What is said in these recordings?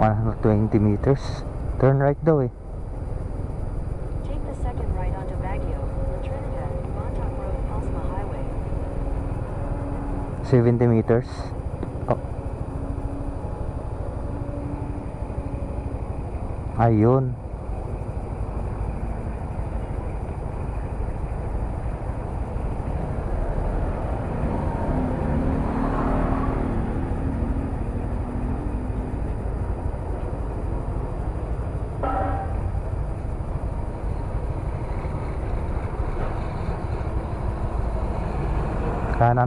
120 meters. Turn right daw eh. Take the second right onto Baguio, La Trinidad, Montauk Road, Pasma Highway. 70 meters. Oh. Ayun.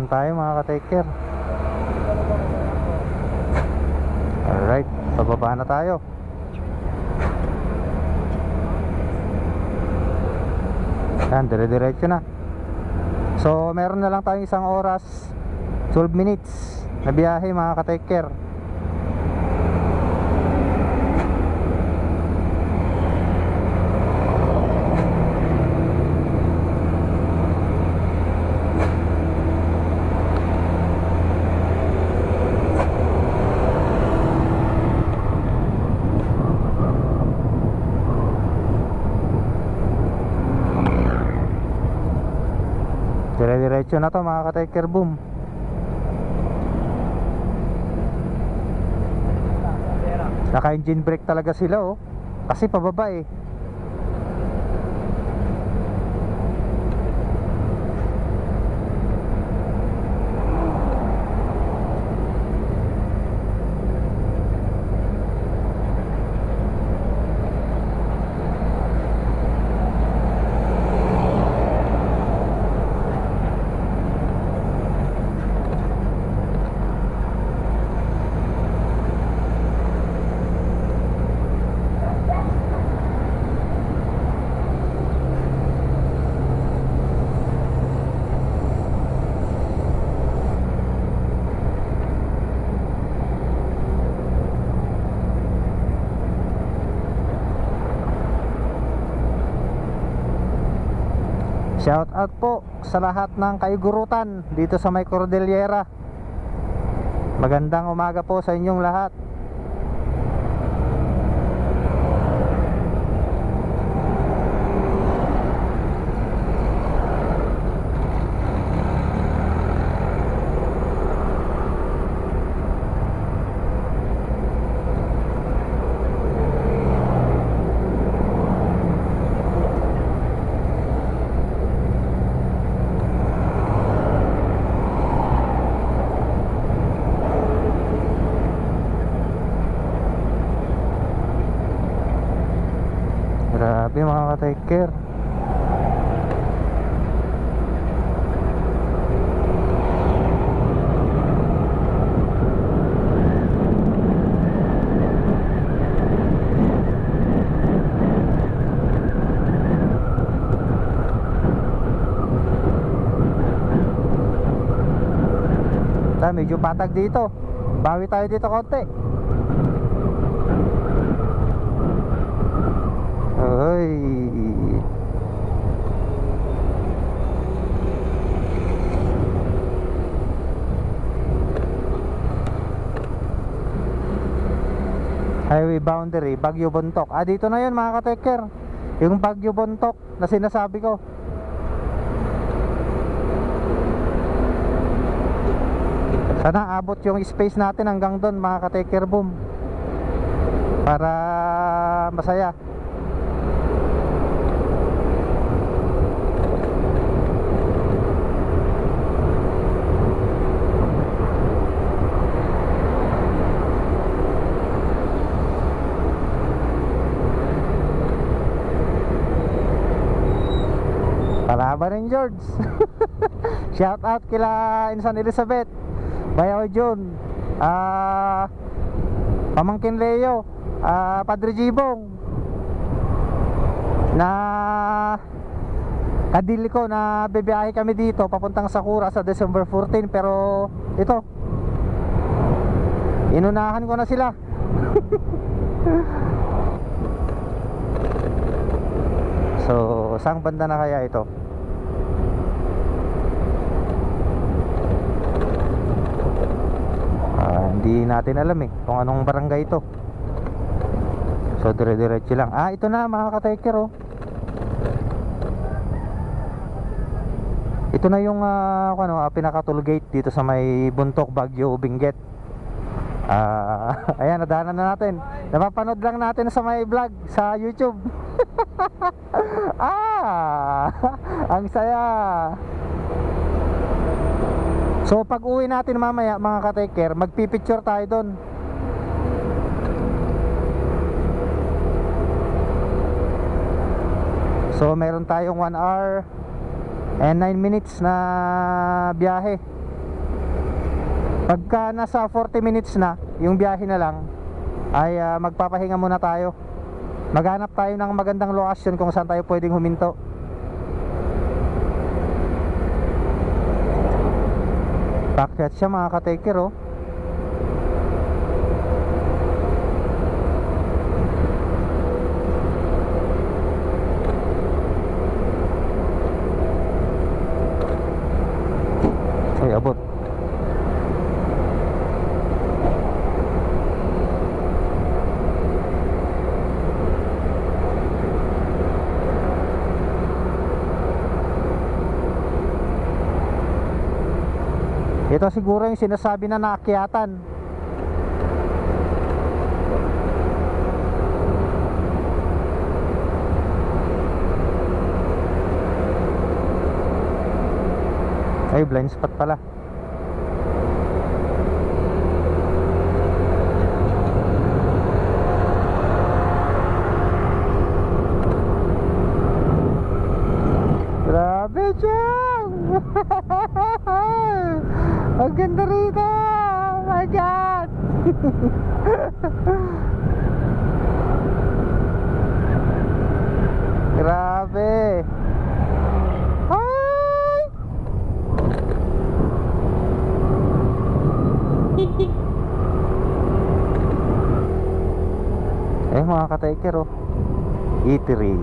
Kanan tayo mga ka-taker. Alright, pababa na tayo. Yan, dire-diretso na. So, meron na lang tayong isang oras, 12 minutes na biyahe mga ka-taker. Dire-diretso na to mga ka-taker boom. Naka-engine brake talaga sila oh. Kasi pababa eh. Shout out po sa lahat ng kaigurutan dito sa May Cordillera. Magandang umaga po sa inyong lahat. Grabe mga ka-taker. Ta, medyo patag dito. Bawi tayo dito konti. Ay. Highway boundary, Bagyo Bontok. Ah, dito na yun mga ka-taker. Yung Bagyo Bontok na sinasabi ko. Sana abot yung space natin hanggang doon mga ka-taker boom. Para masaya. Palaban rin George Shout out kila Insan Elizabeth Bayaw Jun Ah Pamangkin Leo ah Padre Jibong Na Kadili ko na bibiyahe kami dito Papuntang Sakura sa December 14 Pero ito Inunahan ko na sila So, saan banda na kaya ito? Hindi natin alam eh kung anong barangay ito. So dire-diretso lang. Ah, ito na mga ka-taker oh. Ito na yung ah, ano, ah, pinaka-toll gate dito sa may Buntok Baguio Benguet. Ah, ayan nadaanan na natin. Napapanood lang natin sa may vlog sa YouTube. ah, ang saya. So pag uwi natin mamaya mga ka-taker, magpipicture tayo doon. So meron tayong 1 hour and 9 minutes na biyahe. Pagka nasa 40 minutes na, yung biyahe na lang, ay ah, magpapahinga muna tayo. Maghanap tayo ng magandang lokasyon kung saan tayo pwedeng huminto. Pakyat siya mga ka-taker oh. Ay, abot. Ito siguro yung sinasabi na naakyatan. Ay, blind spot pala. Grabe, Chang! Ang ganda rito! Oh my God! Grabe! Ay! Eh mga ka-taker oh Eatery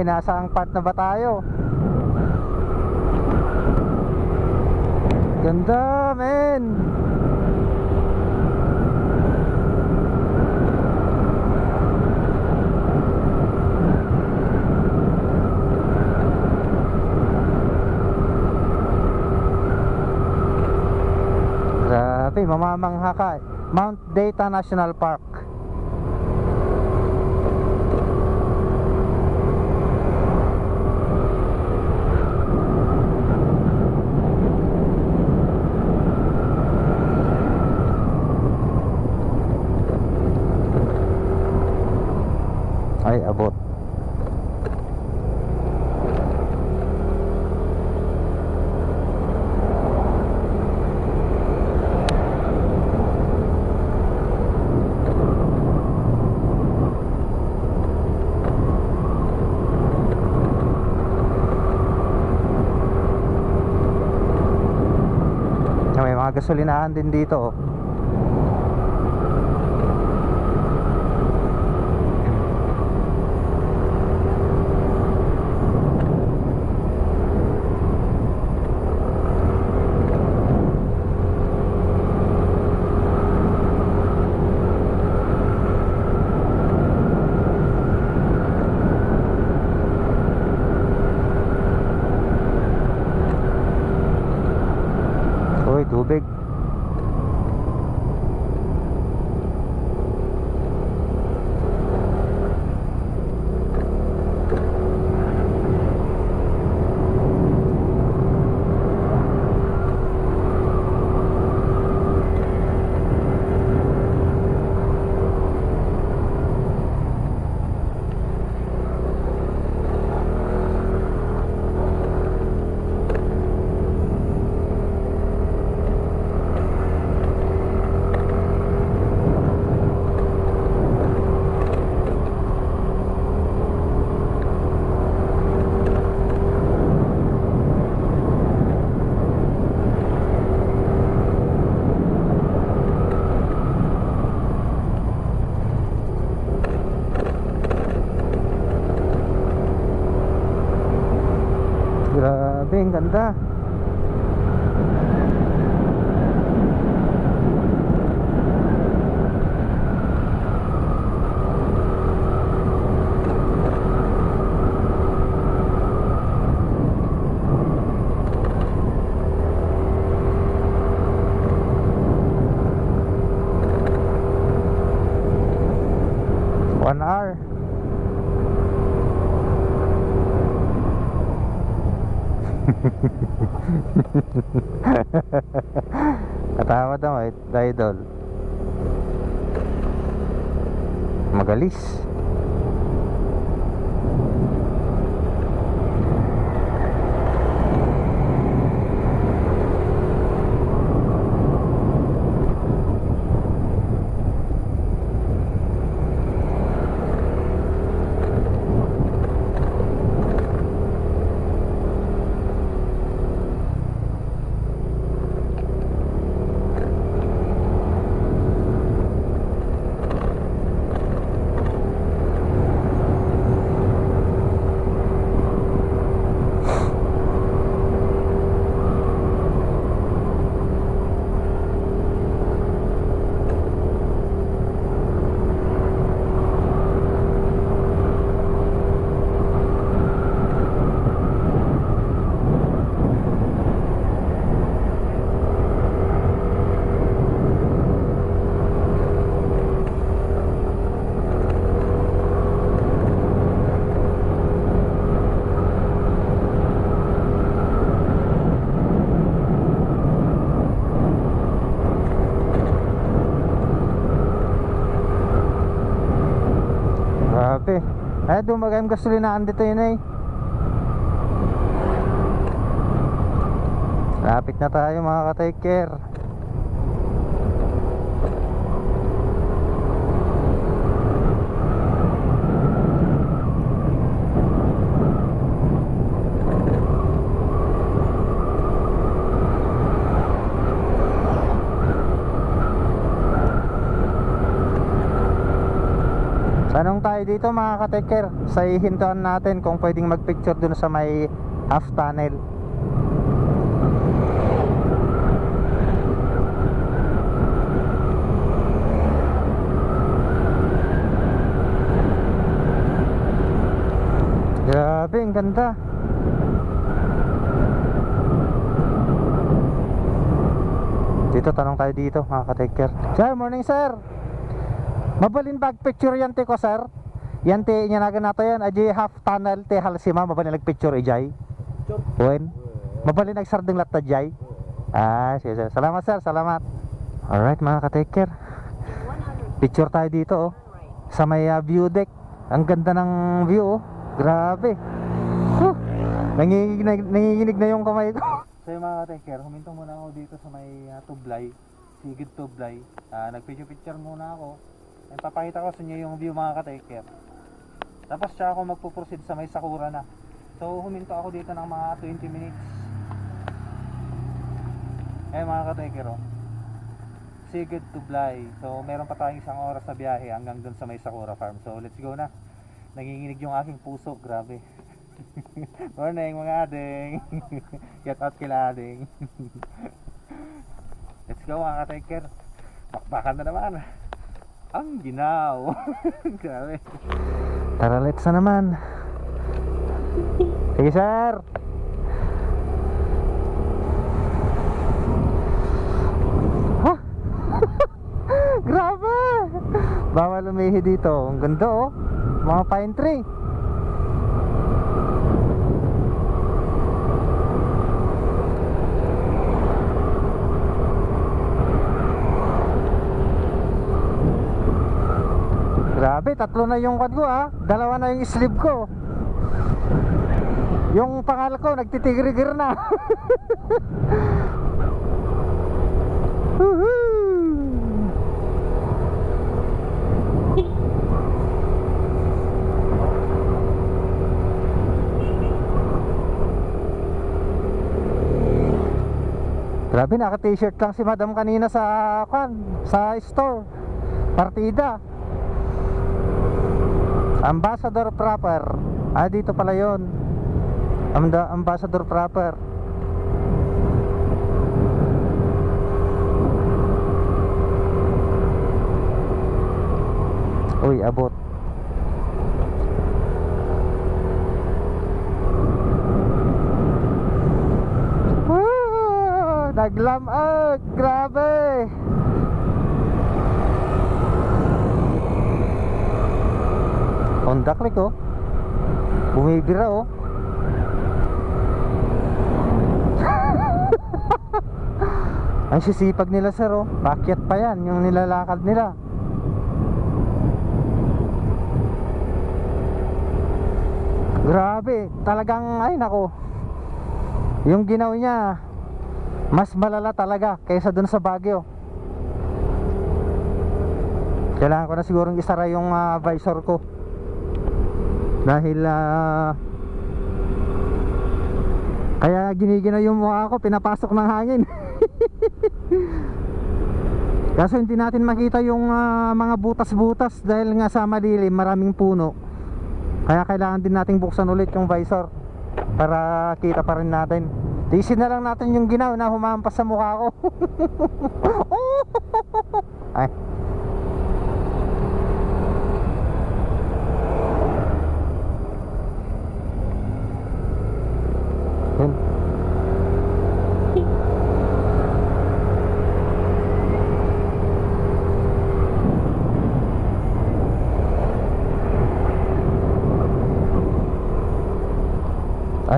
Grabe, nasa ang part na ba tayo? Ganda, men! Grabe, mamamangha ka. Mount Data National Park. Mga gasolinahan din dito. ganda. Eh, Grabe. Ay, dumagay ang gasolinaan dito yun eh. Lapit na tayo mga ka-take care. Tanong tayo dito mga ka-take sa ihintuan natin kung pwedeng magpicture dun sa may half tunnel. Grabe, ang ganda. Dito, tanong tayo dito mga ka-take Sir, morning sir. Mabalin bag picture yan te ko sir. Yan te nyanagan nato yan. Aji half tunnel te halsima mabalin nag picture ijay. Sure. Wen. Mabalin nag sarding latta jay. Ah, sige, sige. Salamat sir, salamat. Alright mga ka-take care. In 100 Picture tayo dito oh. Sa may ah, view deck. Ang ganda ng view oh. Grabe. Huh. Nanginginig na, na yung kamay ko. So yung mga ka-take care, huminto muna ako dito sa may uh, tublay. Sigid tublay. Ah, nagpicture-picture muna ako. And papakita ko sa inyo yung view mga ka-take care. Tapos siya ako magpo-proceed sa may Sakura na. So huminto ako dito ng mga 20 minutes. Eh mga ka-take care oh. Sigid Tublay. So meron pa tayong isang oras sa biyahe hanggang dun sa may Sakura Farm. So let's go na. Nanginginig yung aking puso, grabe. Morning mga ading. Get out kila ading. let's go mga ka-take care. Bakbakan na naman. Ang ginaw. grabe. Tara let's na naman. Sige sir. Ha? Grabe! Bawal umihi dito. Ang ganda oh. Mga pine tree. Grabe, tatlo na yung quad ko ah. Dalawa na yung sleeve ko. Yung pangal ko, nagtitigirigir na. Grabe, naka-t-shirt lang si madam kanina sa kan, sa store. Partida. Ambassador proper. Ah, dito pala yun. Ambassador proper. Uy, abot. Woo! Naglamag! Ah, grabe! Grabe! Honda click oh. Bumibira oh. Ang sisipag nila sir oh. Pakyat pa yan yung nilalakad nila. Grabe, talagang ay nako. Yung ginaw niya mas malala talaga kaysa dun sa Baguio. Kailangan ko na sigurong isara yung ah, visor ko. Dahil ah, kaya giniginaw yung mukha ko, pinapasok ng hangin. Kaso hindi natin makita yung ah, mga butas-butas dahil nga sa madilim, maraming puno. Kaya kailangan din nating buksan ulit yung visor para kita pa rin natin. Tiisin na lang natin yung ginaw na humampas sa mukha ko. Ay.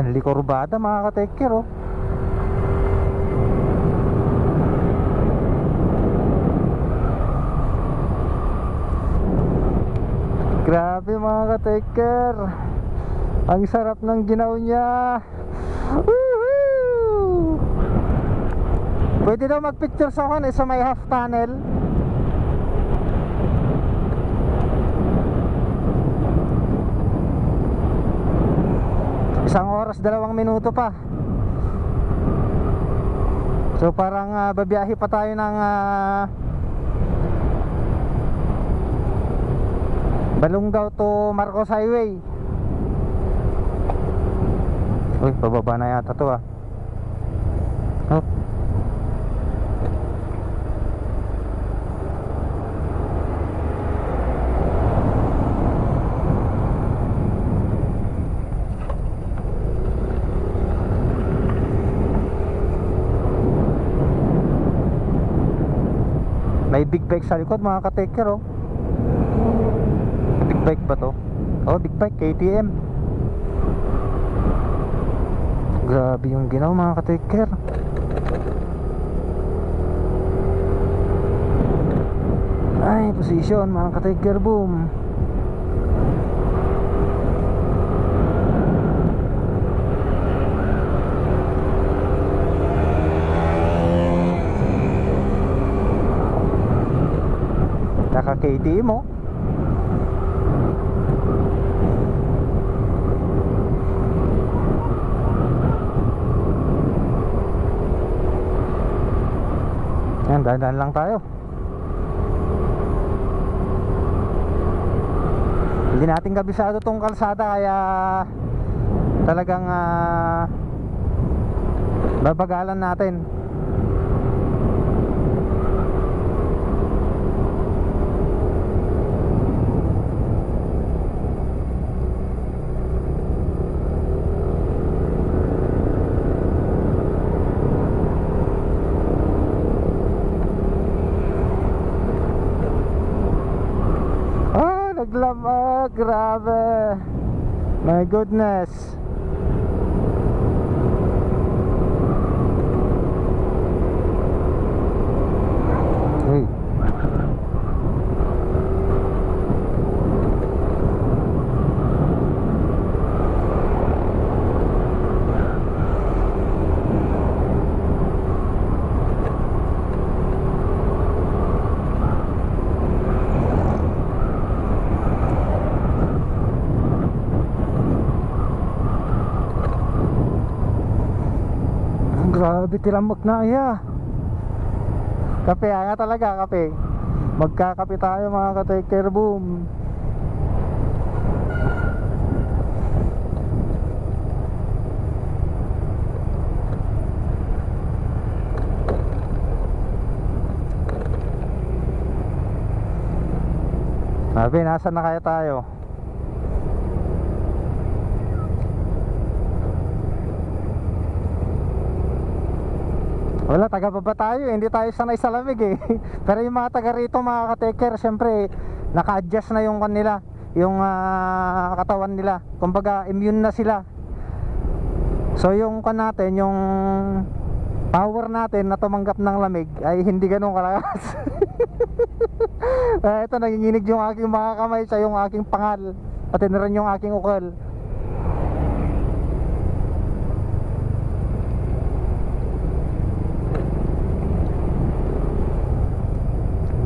Ang likorbada mga ka-tekker oh. Grabe mga ka-tekker Ang sarap ng ginaw niya Woohoo! Pwede daw mag-picture sa kan eh, sa may half tunnel Isang oras, dalawang minuto pa. So parang ah, babiyahe pa tayo ng ah, Balungaw to Marcos Highway. Uy, pababa na yata to ah. Oh. May big bike sa likod mga ka-taker oh. Big bike ba to? Oh, big bike KTM. Grabe yung ginaw mga ka-taker. Ay, position mga ka-taker boom. Naka KTM mo. Yan, dahan lang tayo. Hindi natin kabisado tong kalsada kaya talagang ah, babagalan natin. My goodness. Tilamok na iya. Kape nga talaga kape. Magkakape tayo mga ka-taker boom. Sabi, nasan na kaya tayo? Wala, taga baba tayo, eh. hindi tayo sanay sa lamig eh. Pero yung mga taga rito, mga ka-taker, syempre, naka-adjust na yung kanila, yung ah, katawan nila. Kumbaga, immune na sila. So yung kan natin, yung power natin na tumanggap ng lamig ay hindi ganun kalakas. Ah, ito, nanginginig yung aking mga kamay sa yung aking pangal. Pati na rin yung aking ukol.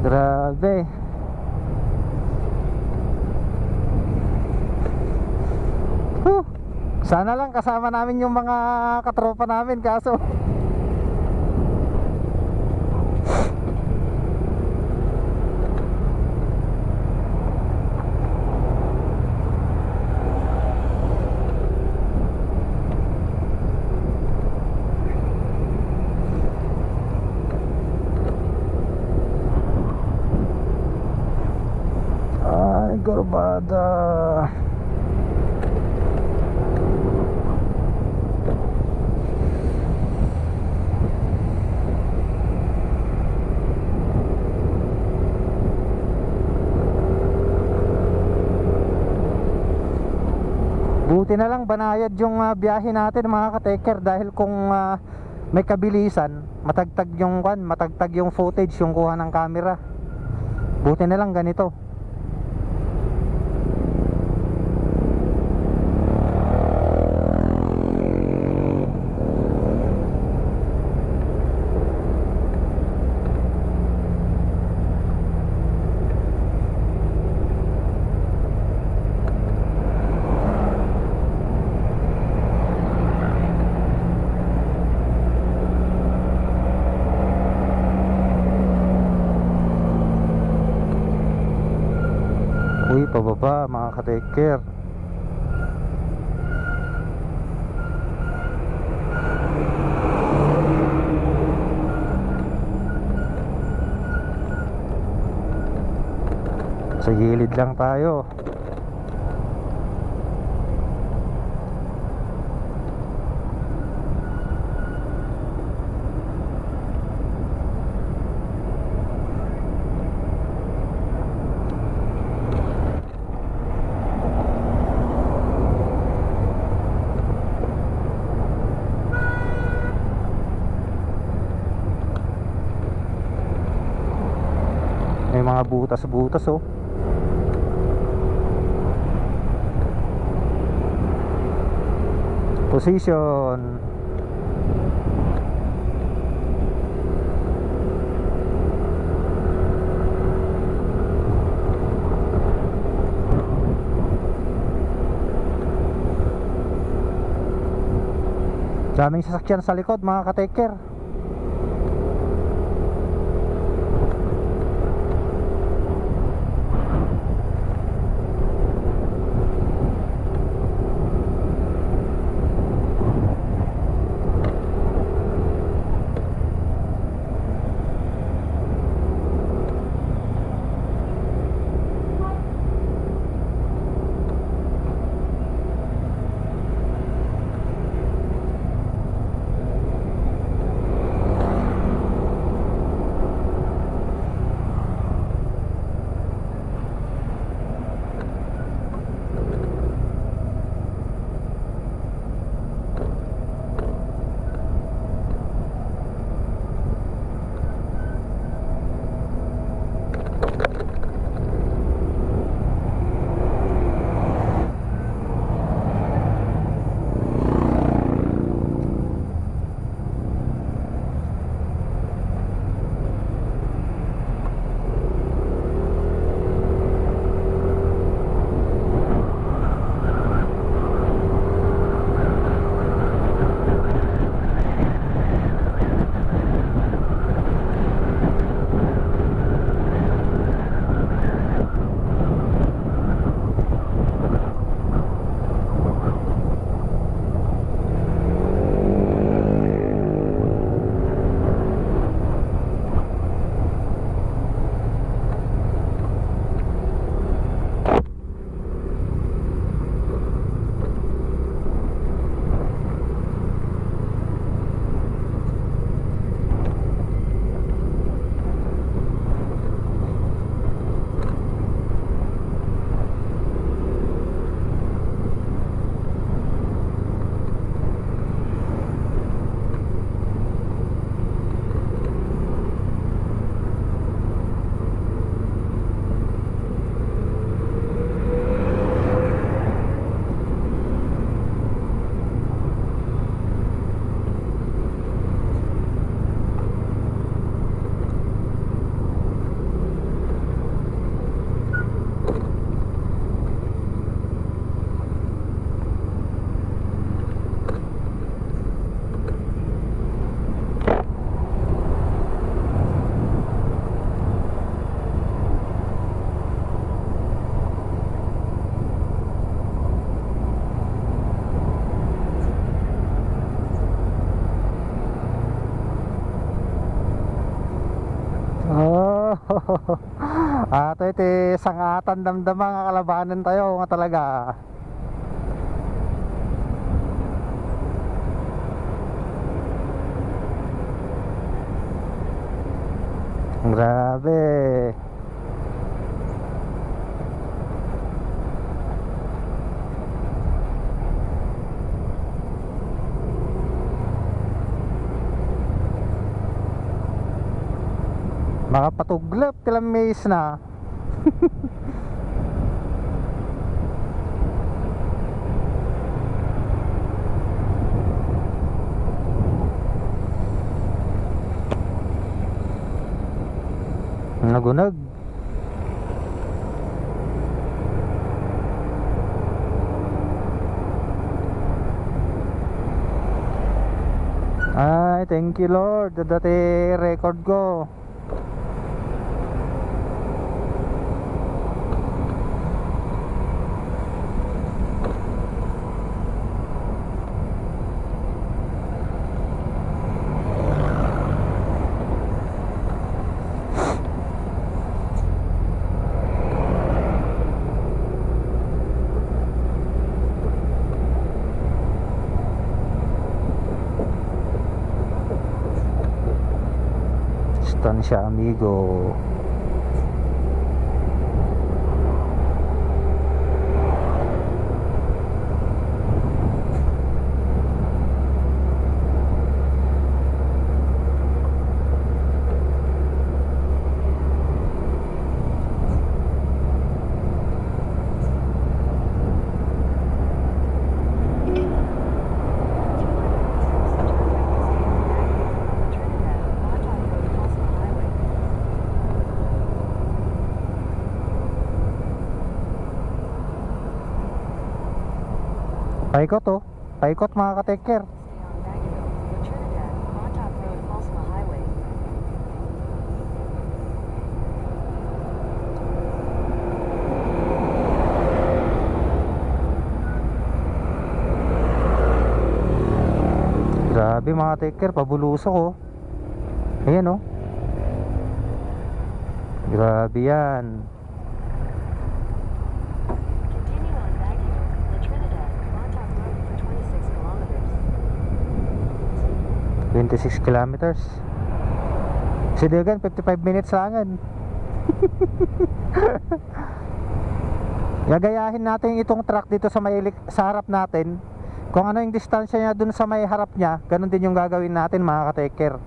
Grabe. Huh. Sana lang kasama namin yung mga katropa namin kaso Ay, gorbada. Buti na lang banayad yung ah, biyahe natin mga ka-taker dahil kung ah, may kabilisan, matagtag yung kwan, matagtag yung footage yung kuha ng camera. Buti na lang ganito. Uy, pababa mga ka-taker. Sa gilid lang tayo. May mga butas-butas oh. Position. Daming sasakyan sa likod mga ka-taker. Ato iti sangatan damdama nga kalabanan tayo nga talaga. Grabe. Makapatuglap tilang maze na. Nagunag. Ay, thank you Lord. Dati record ko. Stansya amigo. Trinidad, Montauk Road, Fossil Highway. Paikot oh. Paikot mga ka-take. Grabe mga take care, pabulusok oh. Ayan oh. Grabe yan. Continue on Baguio, La Trinidad, Montauk Road for 26 kilometers. 26 kilometers. Si Degan, 55 minutes langan. Gagayahin natin itong truck dito sa may sa harap natin. Kung ano yung distansya niya dun sa may harap niya, ganun din yung gagawin natin mga ka-taker.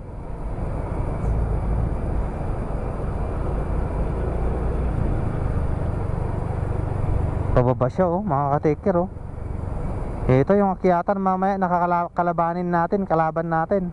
Pababa siya oh, mga ka-taker oh. Ito yung akyatan mamaya nakakalabanin natin, kalaban natin.